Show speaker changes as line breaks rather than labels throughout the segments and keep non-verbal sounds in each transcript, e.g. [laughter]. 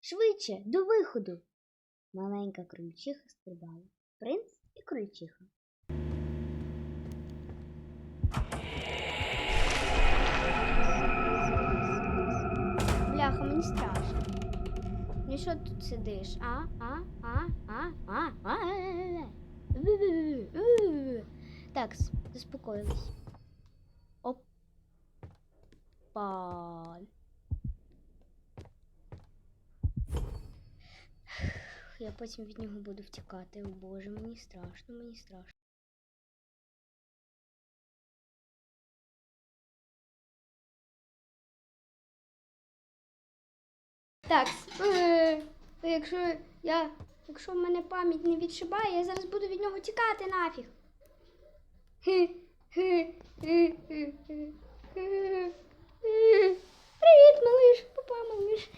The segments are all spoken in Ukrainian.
Швидше, до виходу. Маленька крольчиха стрибала. Принц і крольчиха. Бляха, мені страшно. Ну що тут сидиш? А? А? А? А? А? А? Е-е-е. Так, с- заспокоїлись. Опа. Я потім від нього буду втікати. О Боже, мені страшно, мені страшно. Так, е, якщо я. Якщо в мене пам'ять не відшибає, я зараз буду від нього тікати нафіг. Привіт, малиш, папа, малиш.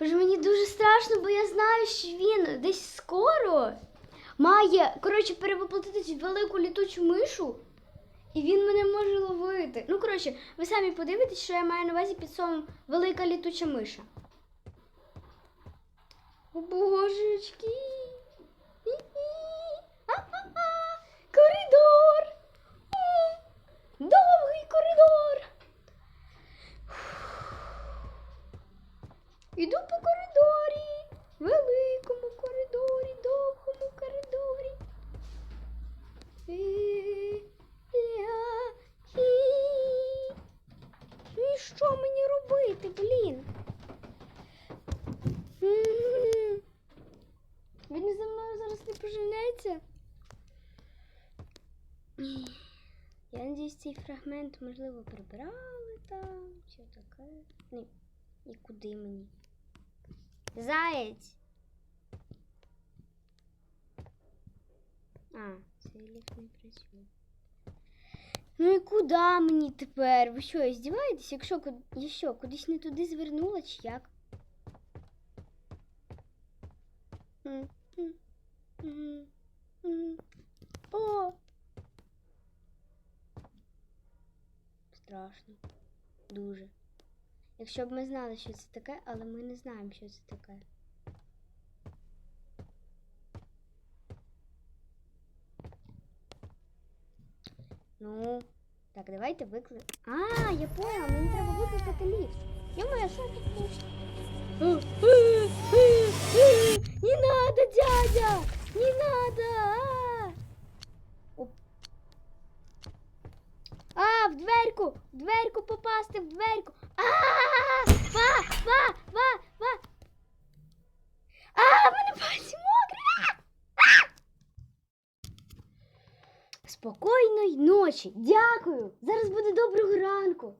Боже, мені дуже страшно, бо я знаю, що він десь скоро має, коротше, перевоплотитись велику літучу мишу, і він мене може ловити. Ну, коротше, ви самі подивитесь, що я маю на увазі під словом велика літуча миша. О, божечки. Коридор. Довгий коридор. Іду по коридорі, великому коридорі, довгому коридорі. Е, ля, хі. Ну і що мені робити, блін? М. Він за мною зараз не поженеться. Ні. Я надіюсь, цей фрагмент, можливо, прибрали там, чи таке. Ні. І куди мені? Заєць. А, цей ліфт не працює. Ну і куди мені тепер? Ви що, здіваєтесь? Якщо я що, кудись не туди звернула, чи як? О! Страшно. Дуже. Якщо б ми знали, що це таке, але ми не знаємо, що це таке. Ну, так, давайте викли... А, я поняла, мені треба викликати ліфт. Йомо, що тут? Не надо, дядя! Не надо! А! Оп. А, в дверку! В дверку попасти, в дверку! А! Ва! Ва! Ва! Ва! А, мене пальці мокрі! Спокійної ночі! Дякую! Зараз буде доброго ранку.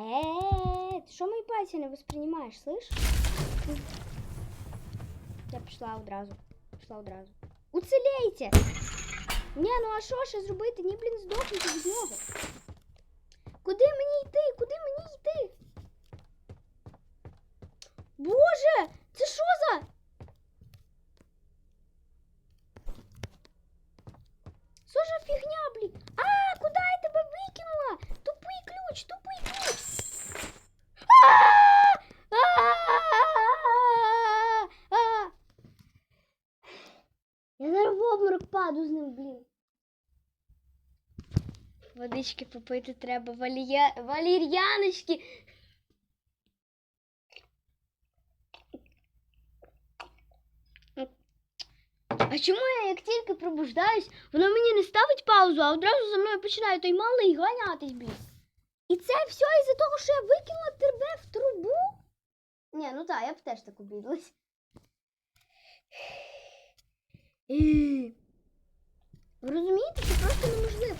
Е, ти що мої пальці не восприймаєш, слиш? Я пішла одразу. Пішла одразу. Уцелейте! Ні, ну а що ще зробити? Ні, блін, здохнути від нього. Куди мені йти? Куди мені йти? Боже! Це що за? Що за фігня, блін? А, куди я тебе викинула? Тупий ключ, тупий ключ. А! Я зараз в обморок паду з ним, блін. Водички попити треба, валія... валір'яночки. А чому я як тільки пробуждаюсь, воно мені не ставить паузу, а одразу за мною починає той малий ганятись, блін. І це все із-за того, що я викинула тебе в трубу? Ні, ну так, я б теж так обідалась. Ви розумієте, це просто неможливо.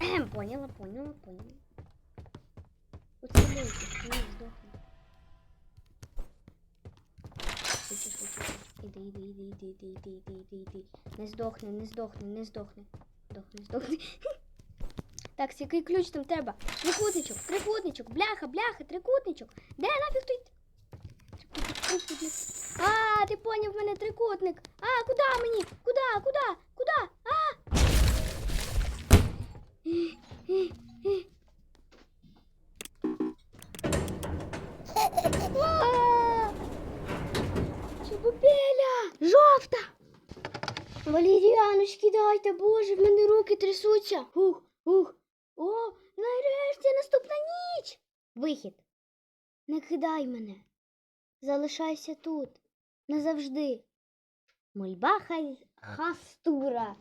Ем, поняла, поняла, поняла. Уцілуйте, не здохне. Швидше, швидше. Іди, іди, іди, іди, іди, іди, іди, іди, іди. Не здохне, не здохне, не здохне. Здохне, здохне. [laughs] Так, який ключ там треба? Трикутничок, трикутничок, бляха, бляха, трикутничок. Де нафіг той? трикутник. А, ти поняв мене трикутник. А, куди мені? Куди? Куди? Куди? А! Чебупеля! Жовта! Валеріаночки, дайте, боже, в мене руки трясуться. Ух, ух. О, нарешті наступна ніч. Вихід. Не кидай мене. Залишайся тут. Назавжди. Мольба хай хастура.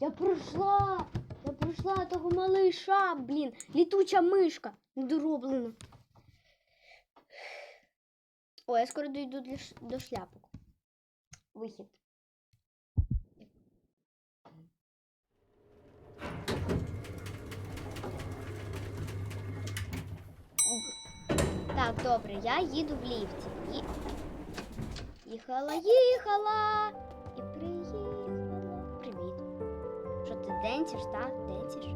Я пройшла. Я пройшла того малиша, блін, літуча мишка недороблена. О, я скоро дойду до шляпок. Вихід. Так, добре, я їду в ліфті. Ї... Їхала, їхала і приїхала. Привіт. Що ти денсиш, так? Денсиш?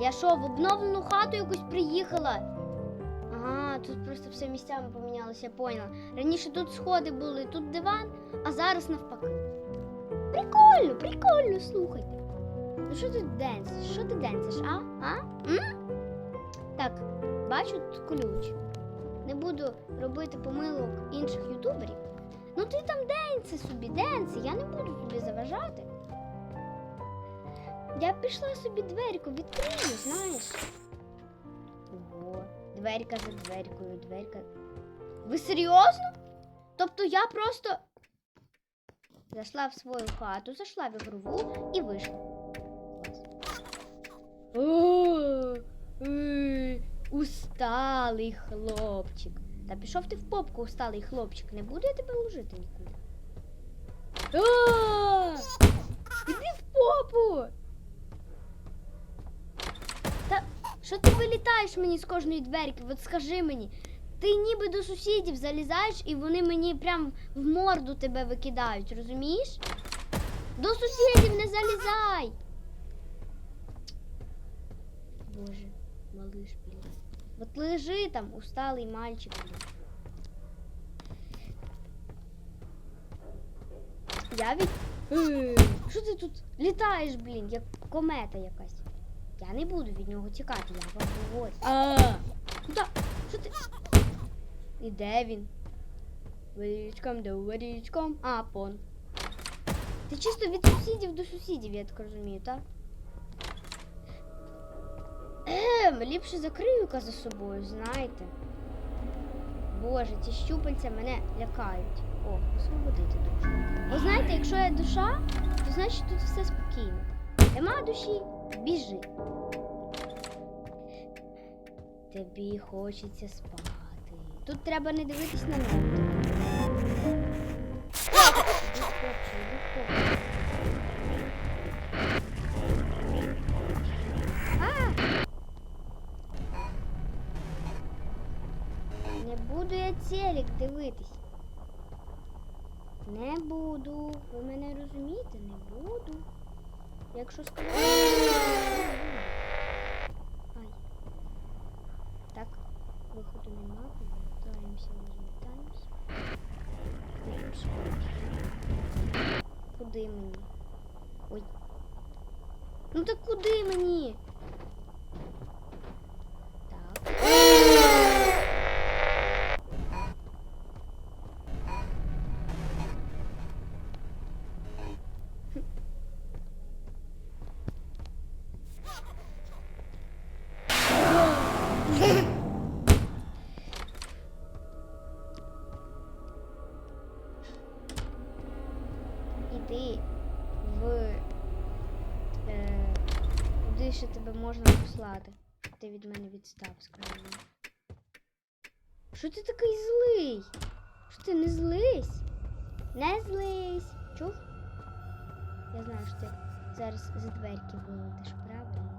Я що, в обновлену хату якусь приїхала? Ага, тут просто все місцями помінялося, я поняла. Раніше тут сходи були, тут диван, а зараз навпаки. Прикольно, прикольно, слухайте. Ну що ти денсиш? Що ти денсиш, а? А? М? Так, бачу тут ключ. Не буду робити помилок інших ютуберів. Ну ти там денси собі, денси, я не буду тобі заважати. Я пішла собі дверку відкрию, знаєш. Ого, дверка за дверкою, дверка. Ви серйозно? Тобто я просто зайшла в свою хату, зайшла в ігрову і вийшла. Усталий хлопчик. Та пішов ти в попку, усталий хлопчик. Не буду я тебе ложити нікуди. Іди в попу! Та що ти вилітаєш мені з кожної дверки? От скажи мені. Ти ніби до сусідів залізаєш і вони мені прям в морду тебе викидають, розумієш? До сусідів не залізай! Боже. От лежи там, усталий мальчик. Я від. Е, Що ти тут літаєш, блін, як комета якась? Я не буду від нього тікати, я вам говорю. А, куди? Що ти? І де він? Ворічком до ворічком, а пон. Ти чисто від сусідів до сусідів, я так розумію, так? Ем, ліпше закрию-ка за собою, знаєте. Боже, ці щупальця мене лякають. О, освободити душу. Бо знаєте, якщо є душа, то значить тут все спокійно. Нема душі, біжи. Тобі хочеться спати. Тут треба не дивитись на ноги. Телек дивитись. Не буду. Ви мене розумієте? Не буду. Якщо сказати. Ай. Так, виходу нема. Повертаємося, розвертаємося. Дивимося. Куди мені? Ой. Ну так куди мені? Ти від мене відстав, скажи. Що ти такий злий? Що ти не злись? Не злись. Чув? Я знаю, що ти зараз за дверки вилетиш, правильно?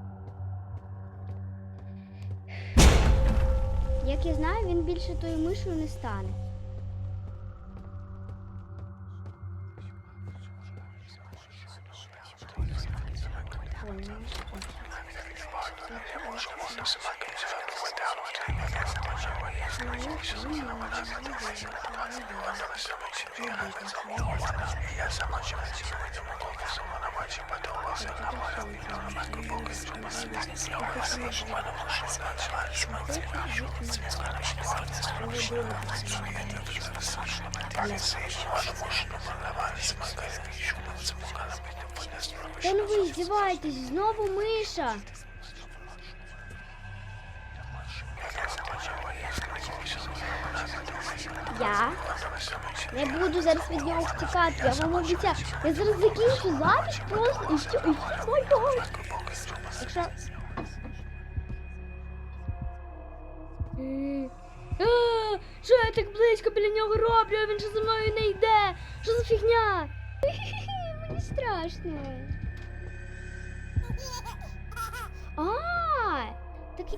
Як я знаю, він більше тою мишою не стане. Та ну ви здіваєтесь, знову миша. Я не буду зараз від нього втікати, я вам обіцяю. Я зараз закінчу запис просто і все, і все. Якщо... Що я так близько біля нього роблю, а він же за мною не йде. Що за фігня? [laughs] Мені страшно. А, так і...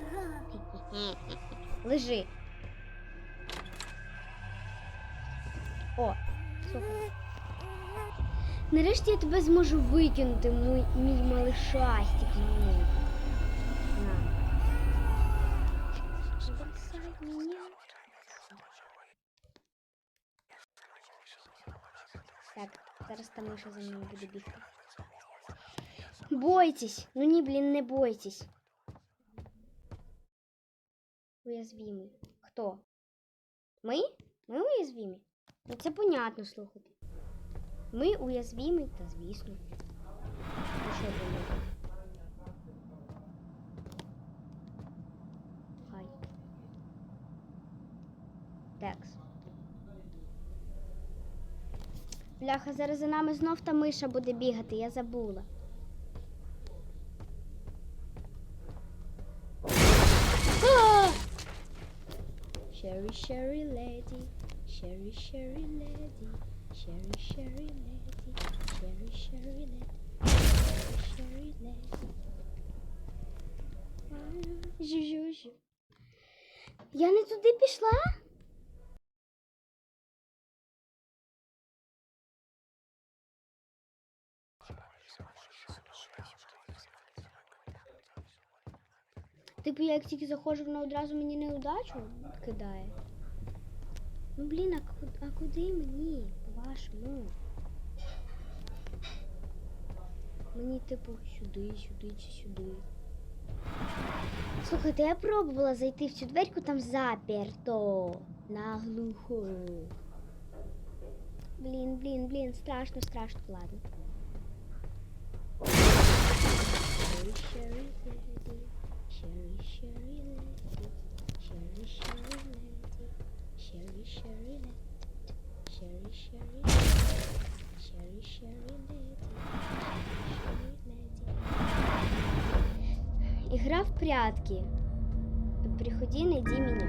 Лежи. О, слухай. Нарешті я тебе зможу викинути, мій, мій малишастик. Так, зараз та миша за мною буде бігти. Бойтесь! Ну ні, блін, не бойтесь. Уязвимі. Хто? Ми? Ми уязвимі? Ну це понятно, слухайте. Ми уязвимі, та звісно. Думаєте? Хай. Текс. Бляха, зараз за нами знов та миша буде бігати, я забула. [gasps] Sherry, sherry lady, sherry, sherry lady, sherry, sherry lady, sherry, sherry lady, sherry, sherry lady. Жу-жу-жу. Я не туди пішла? Типу, я як тільки заходжу, вона одразу мені неудачу кидає. Ну блін, а, а куди мені? По-вашому? Мені, типу, сюди, сюди чи сюди. Слухайте, я пробувала зайти в цю дверку, там заперто. Наглухо. Блін, блін, блін, страшно, страшно, ладно. Sherry, sherry sherry, sherry sherry, sherry sherry, sherry sherry, sherry lady, sherry, sherry lady, sherry, sherry lady. Игра в прятки. Приходи, найди меня.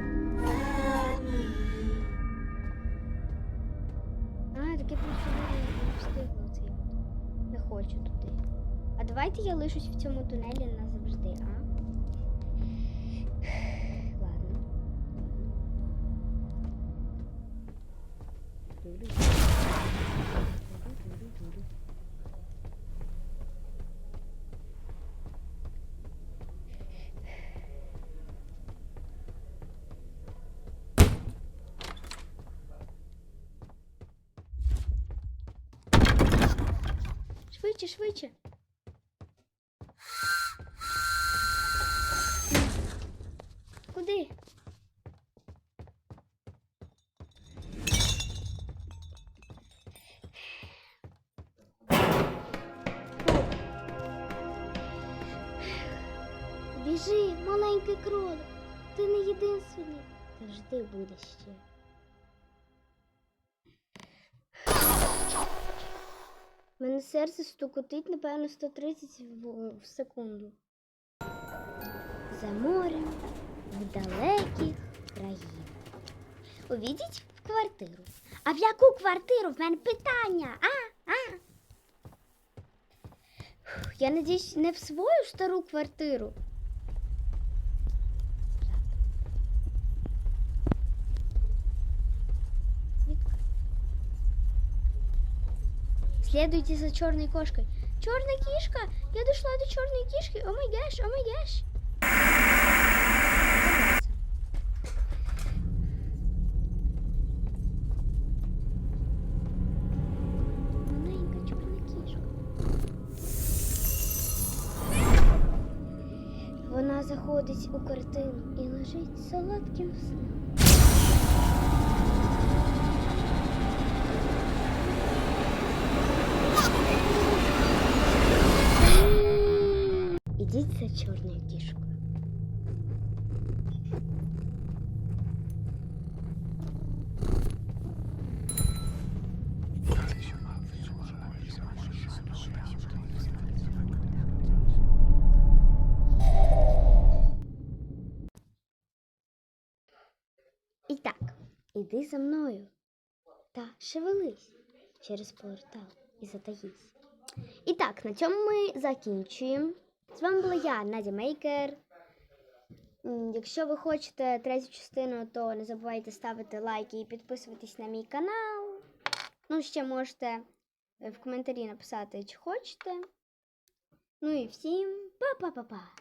А, так я просто не встигла цей. Не хочу туди. А давайте я лишусь в цьому тунелі назавжди, а? Швидше, швидше. Куди? Біжи, маленький кролик. Ти не єдинственний. Завжди буде ще. Мене серце стукотить, напевно, 130 в, в секунду. За морем, в далеких країнах. Увідіть в квартиру. А в яку квартиру? В мене питання. А? А? Я надіюсь, не в свою стару квартиру. Следуйте за черной кошкой. Черная кишка! Я дошла до черной кишки. О май гаш, о май гаш. Кішка. заходить у картину і лежить солодким сном. Ідіть за чорною кішкою. І іди за мною та шевелись через портал і затаїсь. І так, на цьому ми закінчуємо. З вами була я, Надя Мейкер. Якщо ви хочете третю частину, то не забувайте ставити лайки і підписуватись на мій канал. Ну, ще можете е, в коментарі написати, чи хочете. Ну і всім па-па-па-па!